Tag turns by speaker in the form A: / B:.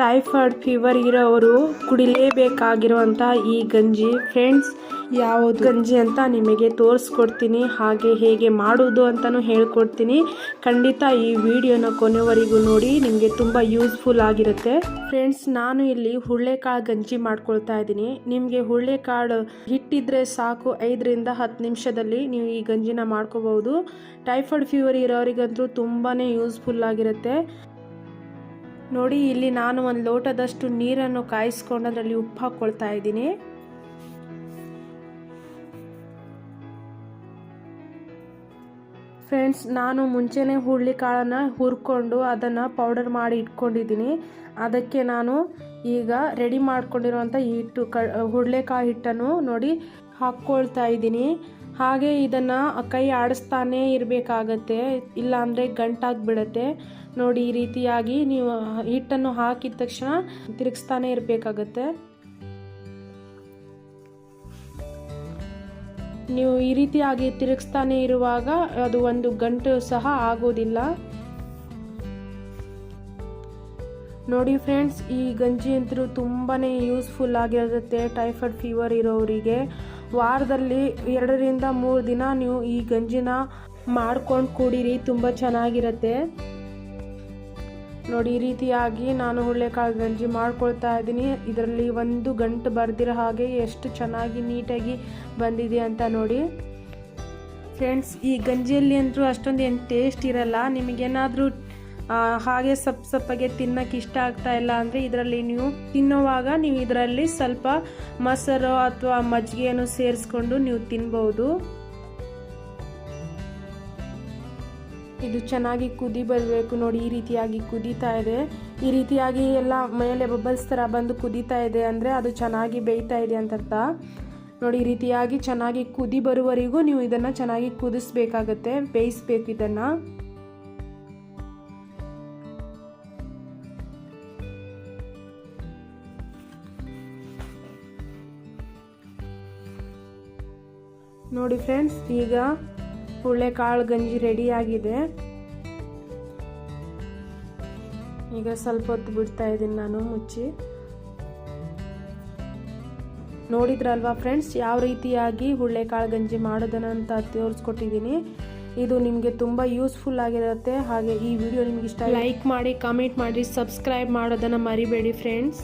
A: Typhoid fever ಇರೋವರು ಕುಡಿಲೇಬೇಕಾಗಿರುವಂಥ ಈ ಗಂಜಿ. Friends, ಯಾವುದು ಗಂಜಿ ಅಂತ ನಿಮಗೆ ತೋರಿಸ್ಕೊಡ್ತೀನಿ, ಹಾಗೆ ಹೇಗೆ ಮಾಡುವುದು ಅಂತಲೂ ಹೇಳ್ಕೊಡ್ತೀನಿ. ಖಂಡಿತ ಈ ವಿಡಿಯೋನ ಕೊನೆವರೆಗೂ ನೋಡಿ, ನಿಮಗೆ ತುಂಬ ಯೂಸ್ಫುಲ್ ಆಗಿರುತ್ತೆ. ಫ್ರೆಂಡ್ಸ್, ನಾನು ಇಲ್ಲಿ ಹುಳ್ಳೆಕಾಳು ಗಂಜಿ ಮಾಡ್ಕೊಳ್ತಾ ಇದ್ದೀನಿ. ನಿಮಗೆ ಹುಳ್ಳೆಕಾಳು ಹಿಟ್ಟಿದ್ರೆ ಸಾಕು, ಐದರಿಂದ ಹತ್ತು ನಿಮಿಷದಲ್ಲಿ ನೀವು ಈ ಗಂಜಿನ ಮಾಡ್ಕೋಬಹುದು. ಟೈಫಾಯ್ಡ್ ಫೀವರ್ ಇರೋರಿಗಂತೂ ತುಂಬಾ ಯೂಸ್ಫುಲ್ ಆಗಿರುತ್ತೆ. ನೋಡಿ, ಇಲ್ಲಿ ನಾನು ಒಂದು ಲೋಟದಷ್ಟು ನೀರನ್ನು ಕಾಯಿಸ್ಕೊಂಡು ಅದರಲ್ಲಿ ಉಪ್ಪು ಹಾಕ್ಕೊಳ್ತಾ ಇದ್ದೀನಿ. ಫ್ರೆಂಡ್ಸ್, ನಾನು ಮುಂಚೆನೇ ಹುರುಳಿಕಾಳನ್ನು ಹುರ್ಕೊಂಡು ಅದನ್ನು ಪೌಡರ್ ಮಾಡಿ ಇಟ್ಕೊಂಡಿದ್ದೀನಿ. ಅದಕ್ಕೆ ನಾನು ಈಗ ರೆಡಿ ಮಾಡ್ಕೊಂಡಿರುವಂಥ ಹಿಟ್ಟು ಕ ಹುರುಳಿಕಾಳು ಹಿಟ್ಟನ್ನು ನೋಡಿ ಹಾಕ್ಕೊಳ್ತಾ ಇದ್ದೀನಿ. ಹಾಗೆ ಇದನ್ನು ಕೈ ಆಡಿಸ್ತಾನೇ ಇರಬೇಕಾಗತ್ತೆ. ಇಲ್ಲಾಂದರೆ ಗಂಟಾಗ್ಬಿಡತ್ತೆ. ನೋಡಿ, ಈ ರೀತಿಯಾಗಿ ನೀವು ಹಿಟ್ಟನ್ನು ಹಾಕಿದ ತಕ್ಷಣ ತಿರುಗಿಸ್ತಾನೆ ಇರಬೇಕಾಗತ್ತೆ. ನೀವು ಈ ರೀತಿಯಾಗಿ ತಿರುಗಿಸ್ತಾನೆ ಇರುವಾಗ ಅದು ಒಂದು ಗಂಟು ಸಹ ಆಗೋದಿಲ್ಲ. ನೋಡಿ ಫ್ರೆಂಡ್ಸ್, ಈ ಗಂಜಿ ಅಂತೂ ತುಂಬಾ ಯೂಸ್ಫುಲ್ ಆಗಿರುತ್ತೆ. ಟೈಫಾಯ್ಡ್ ಫೀವರ್ ಇರೋರಿಗೆ ವಾರದಲ್ಲಿ ಎರಡರಿಂದ ಮೂರು ದಿನ ನೀವು ಈ ಗಂಜಿನ ಮಾಡ್ಕೊಂಡು ಕುಡೀರಿ, ತುಂಬ ಚೆನ್ನಾಗಿರುತ್ತೆ. ನೋಡಿ, ಈ ರೀತಿಯಾಗಿ ನಾನು ಹುಳ್ಳೆಕಾಳು ಗಂಜಿ ಮಾಡ್ಕೊಳ್ತಾ ಇದ್ದೀನಿ. ಇದರಲ್ಲಿ ಒಂದು ಗಂಟು ಬರ್ದಿರೋ ಹಾಗೆ ಎಷ್ಟು ಚೆನ್ನಾಗಿ ನೀಟಾಗಿ ಬಂದಿದೆ ಅಂತ ನೋಡಿ. ಫ್ರೆಂಡ್ಸ್ ಈ ಗಂಜಿಯಲ್ಲಿ ಅಂತೂ ಅಷ್ಟೊಂದು ಏನು ಟೇಸ್ಟ್ ಇರಲ್ಲ. ನಿಮಗೇನಾದರೂ ಹಾಗೆ ಸಪ್ ಸಪ್ಪಗೆ ತಿನ್ನಕ್ಕೆ ಇಷ್ಟ ಆಗ್ತಾ ಇಲ್ಲ ಅಂದರೆ ಇದರಲ್ಲಿ ನೀವು ತಿನ್ನುವಾಗ ನೀವು ಇದರಲ್ಲಿ ಸ್ವಲ್ಪ ಮೊಸರು ಅಥವಾ ಮಜ್ಜಿಗೆಯನ್ನು ಸೇರಿಸ್ಕೊಂಡು ನೀವು ತಿನ್ಬೋದು. ಇದು ಚೆನ್ನಾಗಿ ಕುದಿ ಬರಬೇಕು ನೋಡಿ, ಈ ರೀತಿಯಾಗಿ ಕುದೀತಾ ಇದೆ. ಈ ರೀತಿಯಾಗಿ ಎಲ್ಲ ಮೇಲೆ ಬಬಲ್ಸ್ ಥರ ಬಂದು ಕುದೀತಾ ಇದೆ ಅಂದರೆ ಅದು ಚೆನ್ನಾಗಿ ಬೇಯ್ತಾ ಇದೆ ಅಂತ ಅರ್ಥ ನೋಡಿ, ಈ ರೀತಿಯಾಗಿ ಚೆನ್ನಾಗಿ ಕುದಿ ಬರುವವರೆಗೂ ನೀವು ಇದನ್ನು ಚೆನ್ನಾಗಿ ಕುದಿಸ್ಬೇಕಾಗತ್ತೆ, ಬೇಯಿಸ್ಬೇಕು ಇದನ್ನು. ನೋಡಿ ಫ್ರೆಂಡ್ಸ್, ಈಗ ಹುಳ್ಳೆಕಾಳು ಗಂಜಿ ರೆಡಿಯಾಗಿದೆ ಈಗ ಸ್ವಲ್ಪ ಹೊತ್ತು ಬಿಡ್ತಾ ಇದ್ದೀನಿ ನಾನು, ಮುಚ್ಚಿ. ನೋಡಿದ್ರಲ್ವಾ ಫ್ರೆಂಡ್ಸ್, ಯಾವ ರೀತಿಯಾಗಿ ಹುಳ್ಳೆಕಾಳು ಗಂಜಿ ಮಾಡೋದನ್ನ ಅಂತ ತೋರಿಸ್ಕೊಟ್ಟಿದ್ದೀನಿ. ಇದು ನಿಮಗೆ ತುಂಬ ಯೂಸ್ಫುಲ್ ಆಗಿರುತ್ತೆ. ಹಾಗೆ ಈ ವಿಡಿಯೋ ನಿಮ್ಗೆ ಇಷ್ಟ ಲೈಕ್ ಮಾಡಿ ಕಾಮೆಂಟ್ ಮಾಡಿ ಸಬ್ಸ್ಕ್ರೈಬ್ ಮಾಡೋದನ್ನು ಮರಿಬೇಡಿ ಫ್ರೆಂಡ್ಸ್